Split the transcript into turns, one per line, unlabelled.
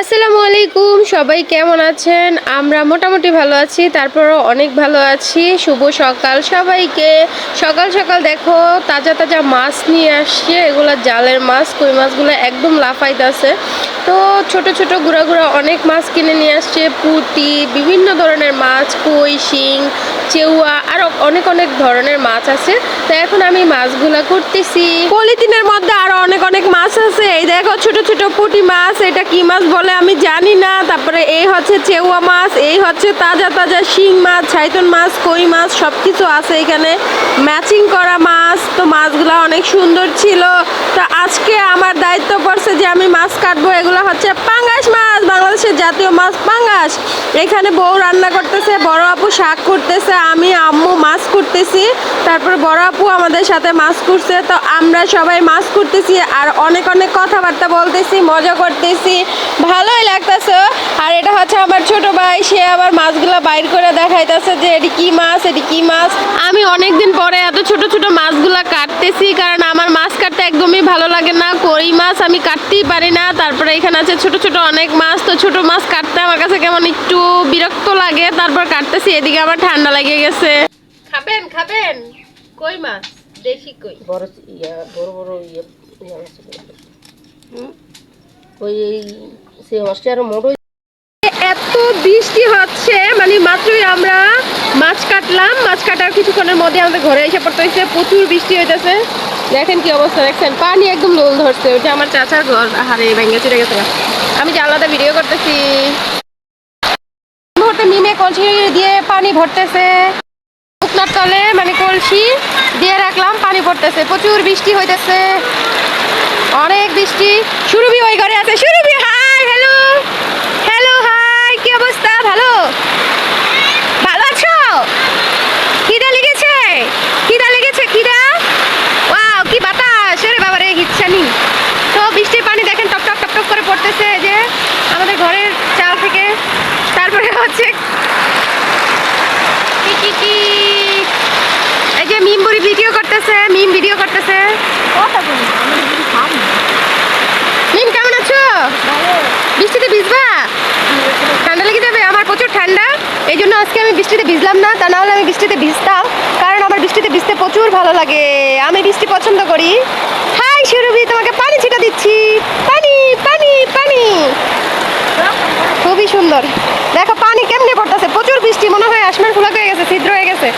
আসসালামু আলাইকুম, সবাই কেমন আছেন? আমরা মোটামুটি ভালো আছি, তারপরও অনেক ভালো আছি। শুভ সকাল সবাইকে। সকাল সকাল দেখো, তাজা তাজা মাছ নিয়ে আসছে। এগুলো জালের মাছ, কই মাছগুলো একদম লাফাইতেছে। তো ছোট ছোট গুঁড়া গুঁড়া অনেক মাছ কিনে নিয়ে আসছে পুঁটি বিভিন্ন ধরনের মাছ, কই, শিং চেউয়া আরও অনেক অনেক ধরনের মাছ আছে। তো এখন আমি মাছগুলা করতেছি। পলিথিনের মধ্যে আরও অনেক অনেক মাছ আছে। এই দেখো ছোট ছোট পুঁটি মাছ, এটা কি মাছ বলে আমি জানি না। তারপরে এই হচ্ছে চেউয়া মাছ, এই হচ্ছে তাজা তাজা শিং মাছ, ছাইতন মাছ, কই মাছ সব কিছু আছে এখানে। ম্যাচিং করা মাছ, তো মাছগুলো অনেক সুন্দর ছিল। তো আজকে আমার দায়িত্ব পড়ছে যে আমি মাছ কাটবো। এগুলো হচ্ছে পাঙ্গাস মাছ, বাংলাদেশের জাতীয় মাছ পাঙ্গাস। এখানে বউ রান্না করতেছে, বড় আপু শাক করতেছে আমি আম্মু মাছ করতেছি তারপর বড় আপু আমাদের সাথে মাছ করছে তো আমরা সবাই মাছ করতেছি আর অনেক অনেক কথাবার্তা বলতেছি, মজা করতেছি। ভালোই লাগতেছে। আর এটা হচ্ছে আমার ছোট ভাই, সে আবার মাছগুলো বাইর করে দেখাইতেছে যে এটি কি মাছ, এটি কি মাছ। আমি অনেকদিন পরে ছোট ছোট মাছগুলা কাটতেছি কারণ আমার মাছ কাটতে একদমই ভালো লাগে না। কই মাছ আমি কাটতেই পারি না। তারপরে এখানে আছে ছোট ছোট অনেক মাছ। তো ছোট মাছ কাটতে আমার কাছে কেমন একটু বিরক্ত লাগে। তারপর কাটতেছি এদিকে আমার ঠান্ডা লেগে গেছে। খাবেন খাবেন? কই মাছ? দেশি কই?
বড় ইয়া বড় বড় ইয়ে ইয়া। ওই সে অস্ট্রিয়ার মোড়
এত বৃষ্টি হচ্ছে মানে মাত্রই আমরা মাছ কাটলাম, মাছ কাটার কিছুক্ষণের মধ্যে আমাদের ঘরে এসে পড়তে হয়েছে, প্রচুর বৃষ্টি হইতেছে। দেখেন কি অবস্থা, দেখছেন? পানি একদম লোল ধরছে ওইটা আমার চাচার ঘর হারে ভেঙে চুরে গেছে। আমি যে আলাদা ভিডিও করতেছি। মুহূর্তে মিমে কলসি দিয়ে পানি ভরতেছে। শুকনার তলে মানে কলসি দিয়ে রাখলাম, পানি পড়তেছে প্রচুর বৃষ্টি হইতেছে। অনেক বৃষ্টি। সুরভি ওই ঘরে আছে। Surabhi hi hello hello hi কি অবস্থা? ভালো? তারপরে হচ্ছে কি কি কি? এই যে মিম বুড়ি ভিডিও করতেছে মিম ভিডিও করতেছে। মিম কেমন আছো? বৃষ্টিতে ভিজবা? ঠান্ডা লেগে যাবে? আমার প্রচুর ঠান্ডা। এই জন্য আজকে আমি বৃষ্টিতে ভিজলাম না তা না হলে আমি বৃষ্টিতে ভিজতাম। কারণ আমার বৃষ্টিতে ভিজতে প্রচুর ভালো লাগে। আমি বৃষ্টি পছন্দ করি। হাই সুরভি তোমাকে পানি ছিটা দিচ্ছি পানি পানি পানি খুবই সুন্দর দেখো পানি কেমনে পড়তেছে প্রচুর বৃষ্টি মনে হয় আসমান খোলা হয়ে গেছে ছিদ্র হয়ে গেছে।